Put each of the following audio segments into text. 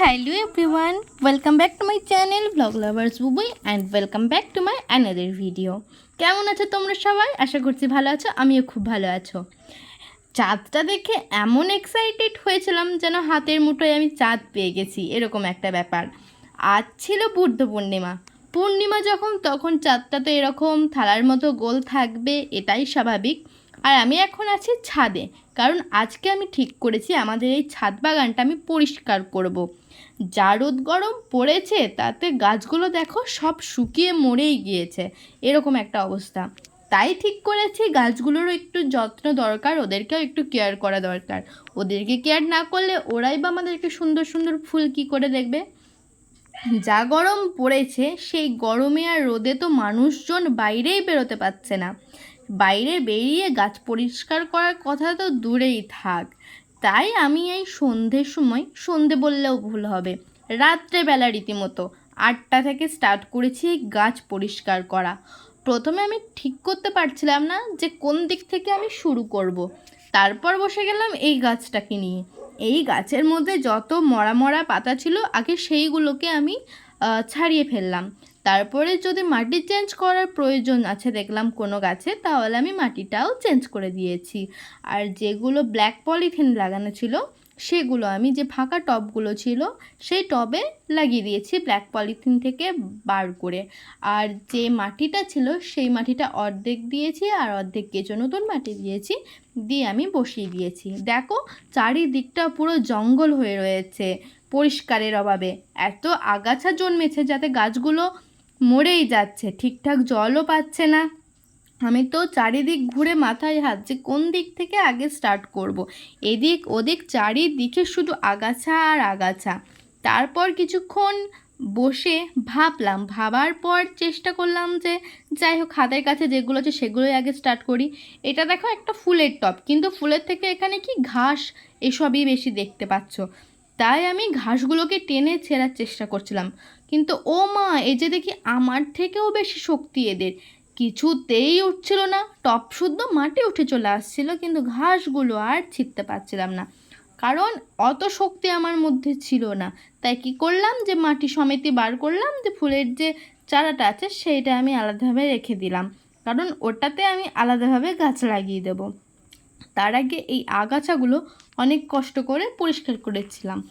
Hello everyone, welcome back to my channel Vlog Lovers Bubuy and welcome back to my another video. কেমন আছো তোমরা সবাই? আশা করছি ভালো আছো আমিও খুব ভালো আছো। চাঁদটা দেখে এমন এক্সাইটেড হয়েছিলাম যেন হাতের মুঠোয় আমি চাঁদ পেয়ে গেছি এরকম একটা ব্যাপার। আজ ছিল বুদ্ধ পূর্ণিমা। পূর্ণিমা যখন তখন চাঁদটা তো এরকম থালার মতো গোল থাকবে এটাই স্বাভাবিক। আর আমি এখন আছি ছাদে, কারণ আজকে আমি ঠিক করেছি আমাদের এই ছাদ বাগানটা আমি পরিষ্কার করব। যা রোদ গরম পড়েছে, তাতে গাছগুলো দেখো সব শুকিয়ে মরেই গিয়েছে, এরকম একটা অবস্থা। তাই ঠিক করেছি, গাছগুলোরও একটু যত্ন দরকার, ওদেরকেও একটু কেয়ার করা দরকার। ওদেরকে কেয়ার না করলে ওরাই বা আমাদেরকে সুন্দর সুন্দর ফুল কী করে দেখবে? যা গরম পড়েছে, সেই গরমে আর রোদে তো মানুষজন বাইরেই বেরোতে পারছে না। বাইরে বেরিয়ে গাছ পরিষ্কার করার কথা তো দূরেই থাক। তাই আমি এই সন্ধ্যের সময় সন্ধে বললেও ভুল হবে। রাত্রেবেলা রীতিমতো আটটা থেকে স্টার্ট করেছি গাছ পরিষ্কার করা। প্রথমে আমি ঠিক করতে পারছিলাম না যে কোন দিক থেকে আমি শুরু করব। তারপর বসে গেলাম এই গাছটাকে নিয়ে। এই গাছের মধ্যে যত মরা মরা পাতা ছিল, আগে সেইগুলোকে আমি ছাড়িয়ে ফেললাম। তারপরে যদি মাটি চেঞ্জ করার প্রয়োজন আছে, দেখলাম কোনো গাছে, তাহলে আমি মাটিটাও চেঞ্জ করে দিয়েছি। আর যেগুলো ব্ল্যাক পলিথিন লাগানো ছিল, সেগুলো আমি যে ফাঁকা টবগুলো ছিল, সেই টবে লাগিয়ে দিয়েছি ব্ল্যাক পলিথিন থেকে বার করে। আর যে মাটিটা ছিল, সেই মাটিটা অর্ধেক দিয়েছি আর অর্ধেক কেঁচো নতুন মাটি দিয়েছি, দিয়ে আমি বসিয়ে দিয়েছি। দেখো, চারিদিকটা পুরো জঙ্গল হয়ে রয়েছে, পরিষ্কারের অভাবে। এত আগাছা জন্মেছে যাতে গাছগুলো মরেই যাচ্ছে, ঠিকঠাক জলও পাচ্ছে না। আমি তো চারিদিক ঘুরে মাথায় হাত যে কোন দিক থেকে আগে স্টার্ট করব। এদিক ওদিক চারিদিকে শুধু আগাছা আর আগাছা। তারপর কিছুক্ষণ বসে ভাবলাম, ভাবার পর চেষ্টা করলাম যে যাই হোক, হাতের কাছে যেগুলো আছে সেগুলোই আগে স্টার্ট করি। এটা দেখো একটা ফুলের টপ কিন্তু ফুলের থেকে এখানে কি ঘাস এসবই বেশি দেখতে পাচ্ছ। তাই আমি ঘাসগুলোকে টেনে ছেঁড়ার চেষ্টা করছিলাম। কিন্তু ও মা, এই যে দেখি আমার থেকেও বেশি শক্তি এদের। কিছুতেই উঠছিল না। টপ শুদ্ধ মাটি উঠে চলে আসছিল, কিন্তু ঘাসগুলো আর ছিঁড়তে পারছিলাম না। কারণ অত শক্তি আমার মধ্যে ছিল না। তাই কি করলাম যে, মাটি সমেতি বার করলাম যে, ফুলের যে চারাটা আছে, সেইটা আমি আলাদাভাবে রেখে দিলাম। কারণ ওটাতে আমি আলাদাভাবে গাছ লাগিয়ে দেবো। তার আগে এই আগাছাগুলো অনেক কষ্ট করে পরিষ্কার করেছিলাম।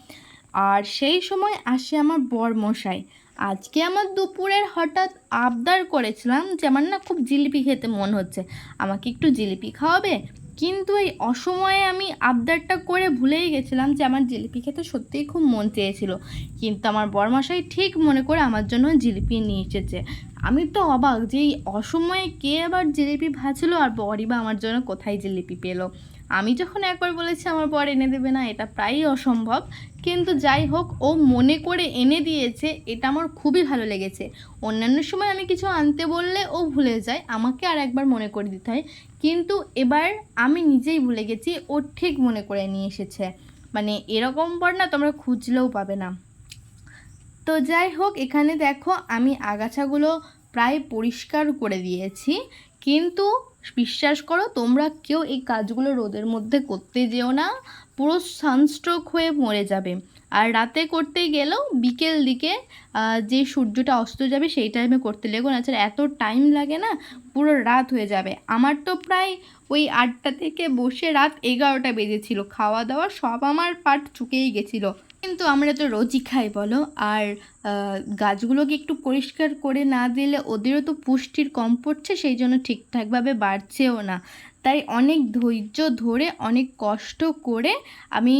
আর সেই সময় আসে আমার বর মশাই আজকে আমার দুপুরের হঠাৎ আবদার করেছিলাম যে আমার না খুব জিলিপি খেতে মন হচ্ছে। আমাকে একটু জিলিপি খাওয়াবে? কিন্তু এই অসময়ে আমি আবদারটা করে ভুলেই গেছিলাম যে আমার জিলিপি খেতে সত্যিই খুব মন চেয়েছিল। কিন্তু আমার বরমশাই ঠিক মনে করে আমার জন্য জিলিপি নিয়ে এসেছে। আমি তো অবাক যে এই অসময়ে কে আবার জিলিপি ভাজলো আর বরই বা আমার জন্য কোথায় জিলিপি পেল? আমি যখন একবার বলেছি, আমার বর এনে দেবে না, এটা প্রায়ই অসম্ভব। কিন্তু যাই হোক, ও মনে করে এনে দিয়েছে, এটা আমার খুবই ভালো লেগেছে। অন্যান্য সময় আমি কিছু আনতে বললে ও ভুলে যায়, আমাকে আর একবার মনে করে দিতে হয়। কিন্তু এবার আমি নিজেই ভুলে গেছি, ও ঠিক মনে করে নিয়ে এসেছে। মানে এরকম পর না তোমরা খুঁজলেও পাবে না। তো যাই হোক, এখানে দেখো, আমি আগাছাগুলো প্রায় পরিষ্কার করে দিয়েছি। কিন্তু বিশ্বাস করো, তোমরা কেউ এই কাজগুলো রোদের মধ্যে করতে যেও না, পুরো সানস্ট্রোক হয়ে মরে যাবে। আর রাতে করতে গেলেও বিকেল দিকে যে সূর্যটা অস্ত যাবে সেই টাইমে করতে লেগো না ছাড়া এত টাইম লাগে না, পুরো রাত হয়ে যাবে। আমার তো প্রায় ওই আটটা থেকে বসে রাত এগারোটা বেজেছিল, খাওয়া দাওয়া সব আমার পাট চুকেই গেছিল। কিন্তু আমরা তো রোজই খাই, বলো। আর গাছগুলোকে একটু পরিষ্কার করে না দিলে ওদেরও তো পুষ্টির কম পড়ছে, সেই জন্য ঠিকঠাকভাবে বাড়ছেও না। তাই অনেক ধৈর্য ধরে, অনেক কষ্ট করে আমি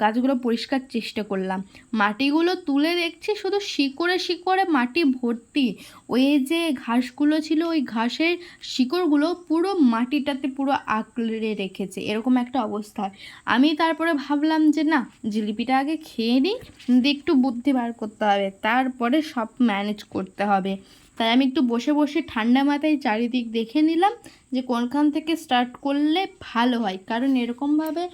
গাছগুলো পরিষ্কার চেষ্টা করলাম। মাটিগুলো তুলে দেখছি, শুধু শিকড়ে শিকড়ে মাটি ভর্তি। ওই যে ঘাসগুলো ছিল, ওই ঘাসের শিকড়গুলো পুরো মাটিটাতে পুরো আঁকড়ে রেখেছে। এরকম একটা অবস্থা। আমি তারপরে ভাবলাম যে, না, জিলিপিটা আগে খেয়ে নিই একটু বুদ্ধি বার করতে হবে। তারপরে সব ম্যানেজ করতে হবে। তাই আমি একটু বসে বসে ঠান্ডা মাথায় চারিদিক দেখে নিলাম যে কোনখান থেকে স্টার্ট করলে ভালো হয়। কারণ এরকমভাবে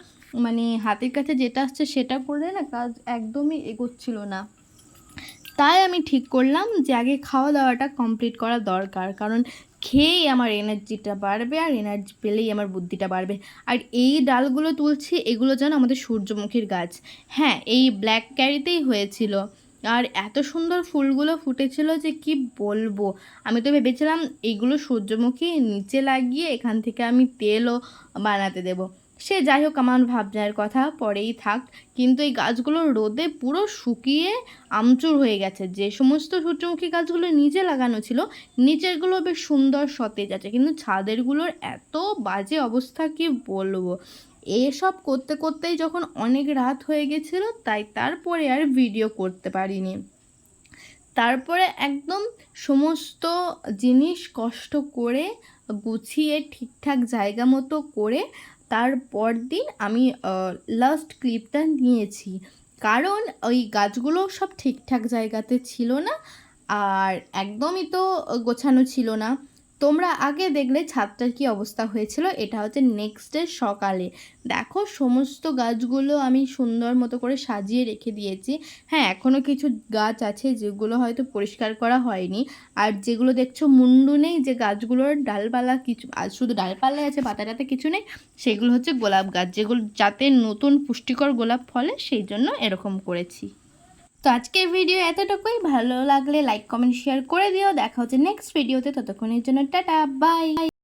মানে হাতের কাছে যেটা আসছে সেটা করলে না কাজ একদমই এগোচ্ছিল না। তাই আমি ঠিক করলাম যে আগে খাওয়া দাওয়াটা কমপ্লিট করা দরকার। কারণ খেয়েই আমার এনার্জিটা বাড়বে আর এনার্জি পেলেই আমার বুদ্ধিটা বাড়বে। আর এই ডালগুলো তুলছি, এগুলো যেন আমাদের সূর্যমুখীর গাছ। হ্যাঁ এই ব্ল্যাক ক্যারিতেই হয়েছিল। আর এত সুন্দর ফুলগুলো ফুটেছিল যে কি বলব? আমি তো ভেবেছিলাম এইগুলো সূর্যমুখী নিচে লাগিয়ে এখান থেকে আমি তেলও বানাতে দেবো। সে যাই হোক, আমার ভাবনার কথা পরেই থাক। কিন্তু এই গাছগুলো রোদে পুরো শুকিয়ে আমচুর হয়ে গেছে। যে সমস্ত সূর্যমুখী গাছগুলো নিচে লাগানো ছিল, নিচেরগুলো বেশ সুন্দর সতেজ আছে। কিন্তু ছাদেরগুলোর এত বাজে অবস্থা কি বলব? এসব করতে করতেই যখন অনেক রাত হয়ে গেছিল, তাই তারপরে আর ভিডিও করতে পারিনি। তারপরে একদম সমস্ত জিনিস কষ্ট করে গুছিয়ে ঠিকঠাক জায়গা মতো করে তারপর দিন আমি লাস্ট ক্লিপটা নিয়েছি। কারণ ওই গাছগুলো সব ঠিকঠাক জায়গাতে ছিল না, আর একদমই তো গোছানো ছিল না। তোমরা আগে দেখলে ছাদটার কি অবস্থা হয়েছিল, এটা হচ্ছে নেক্সট ডে সকালে। দেখো, সমস্ত গাছগুলো আমি সুন্দর মতো করে সাজিয়ে রেখে দিয়েছি। হ্যাঁ এখনও কিছু গাছ আছে যেগুলো হয়তো পরিষ্কার করা হয়নি। আর যেগুলো দেখছ মুন্ডু নেই, যে গাছগুলোর ডালপালা কিছু, আর শুধু ডালপালা আছে, পাতাটাতে কিছু নেই, সেগুলো হচ্ছে গোলাপ গাছ, যেগুলো যাতে নতুন পুষ্টিকর গোলাপ ফলে, সেই জন্য এরকম করেছি। তো আজকের ভিডিও এতটুকুই। ভালো লাগলে লাইক কমেন্ট শেয়ার করে দিও। দেখা হচ্ছে নেক্সট ভিডিওতে ততক্ষণের জন্য টাটা বাই